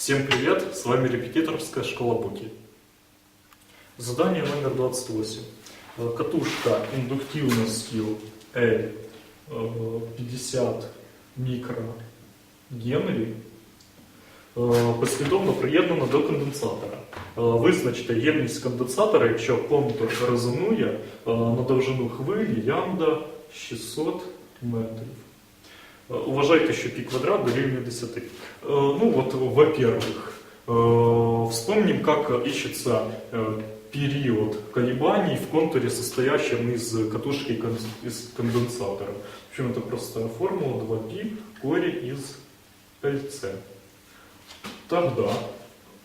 Всем привет, с вами репетиторская школа Буки. Задание номер 28. Э, Катушка индуктивный скилл L э, 50 микро Генрі е, послідовно приєднано до конденсатора. Е, Визначте ємність конденсатора, якщо контур резонує е, на довжину хвилі лямбда 600 метрів. Э, Уважайте, що пи квадрат дорівнює 10. Э, Ну вот, во-первых, э, вспомним, как ищется э, период колебаний в контуре, состоящем из катушки кон- из конденсатора. Причем это простая формула 2π корень из LC. Тогда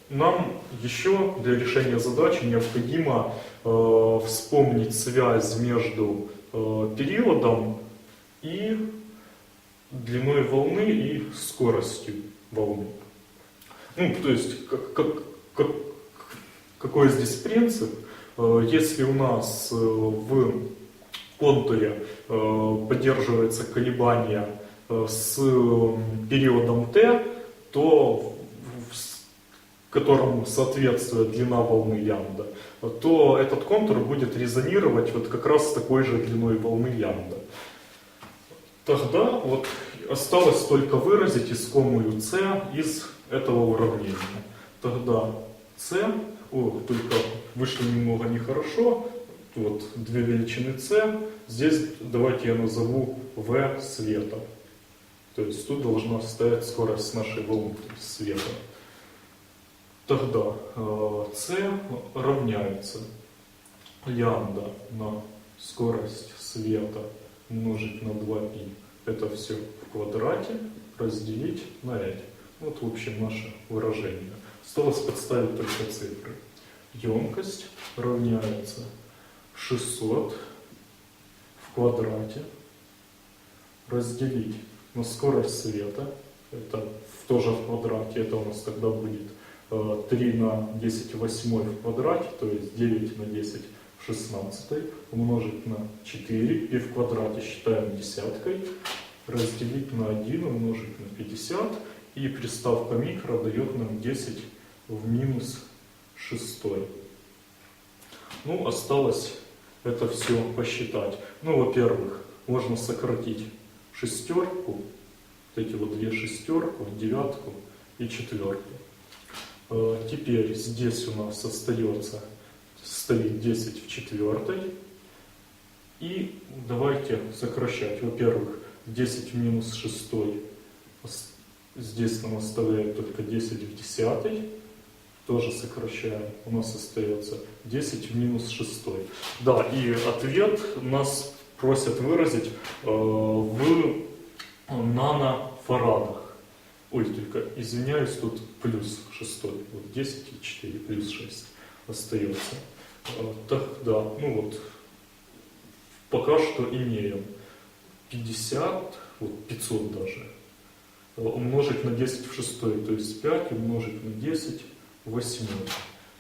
нам еще для решения задачи необходимо э, вспомнить связь между э, периодом и длиной волны и скоростью волны. Ну, то есть, как, как, как- какой здесь принцип? Э, Если у нас э, в контуре э, поддерживается колебание с периодом t, то которому соответствует длина волны лямбда, то этот контур будет резонировать вот как раз с такой же длиной волны лямбда. Тогда вот осталось только выразить искомую c из этого уравнения. Тогда c, о, только вышло немного нехорошо, вот две величины c, здесь давайте я назову v света. То есть тут должна стоять скорость нашей волны света. Тогда э, c равняется лямбда на скорость света умножить на 2π. Это все в квадрате разделить на l. Вот, в общем, наше выражение. Осталось подставить только цифры. Емкость равняется 600 в квадрате разделить на скорость света. Это тоже в квадрате. Это у нас тогда будет э, 3 на 10 восьмой в квадрате, то есть 9 на 10 в 16 умножить на 4 и в квадрате считаем десяткой, разделить на 1 умножить на 50 и приставка микро дает нам 10 в минус 6. Ну, осталось это все посчитать. Ну, во-первых, можно сократить шестерку, вот эти вот две шестерку, девятку и четверку. Э, Теперь здесь у нас остается, стоит 10 в четвертой. И давайте сокращать. Во-первых, 10 в минус 6 ос- здесь нам оставляет только 10 в десятой. Тоже сокращаем. У нас остается 10 в минус 6. Да, и ответ нас просят выразить э, в нанофарадах. Ой, только извиняюсь, тут плюс 6. Вот 10 и 4 плюс 6 остается. Э, Так, да, ну вот, пока что имеем 50, вот 500 даже, э, умножить на 10 в 6, то есть 5 умножить на 10 в 8.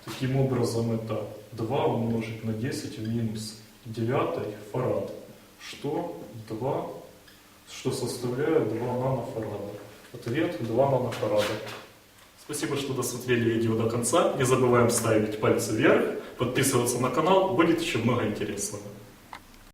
Таким образом, это 2 умножить на 10 в минус 9 фарад, что 2, что составляет 2 нанофарада. Ответ 2 нанофарада. Спасибо, что досмотрели видео до конца. Не забываем ставить пальцы вверх, подписываться на канал, будет еще много интересного.